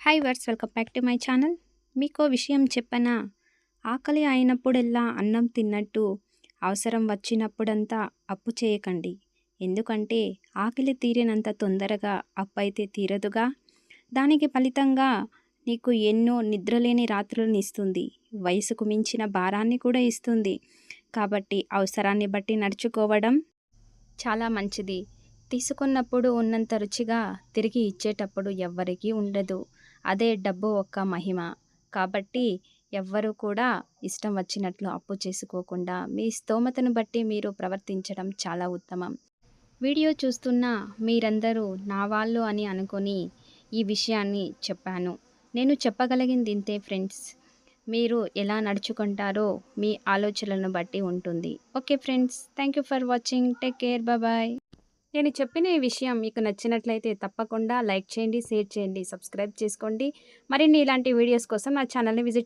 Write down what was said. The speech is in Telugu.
Hi viewers welcome back to my channel మీకో విషయం చెప్పనా? ఆకలి అయినప్పుడెల్లా అన్నం తిన్నట్టు అవసరం వచ్చినప్పుడంతా అప్పు చేయకండి. ఎందుకంటే ఆకలి తీరినంత తొందరగా అప్పు అయితే తీరదుగా? దానికి ఫలితంగా నీకు ఎన్నో నిద్రలేని రాత్రులను ఇస్తుంది. వయసుకు మించిన భారాన్ని కూడా ఇస్తుంది. కాబట్టి అవసరాన్ని బట్టి నడుచుకోవడం చాలా మంచిది. తీసుకున్నప్పుడు ఉన్నంత రుచిగా తిరిగి ఇచ్చేటప్పుడు ఎవ్వరికీ ఉండదు. అదే డబ్బు ఒక్క మహిమ. కాబట్టి ఎవ్వరూ కూడా ఇష్టం వచ్చినట్లు అప్పు చేసుకోకుండా మీ స్తోమతను బట్టి మీరు ప్రవర్తించడం చాలా ఉత్తమం. వీడియో చూస్తున్న మీరందరూ నా వాళ్ళు అని అనుకొని ఈ విషయాన్ని చెప్పాను. నేను చెప్పగలిగింది ఇంతే ఫ్రెండ్స్. మీరు ఎలా నడుచుకుంటారో మీ ఆలోచనలను బట్టి ఉంటుంది. Okay friends thank you for watching. Take care. Bye. నేను చెప్పిన ఈ విషయం మీకు నచ్చినట్లయితే తప్పకుండా లైక్ చేయండి షేర్ చేయండి సబ్స్క్రైబ్ చేసుకోండి. మరిన్ని ఇలాంటి వీడియోస్ కోసం నా ఛానల్ని విజిట్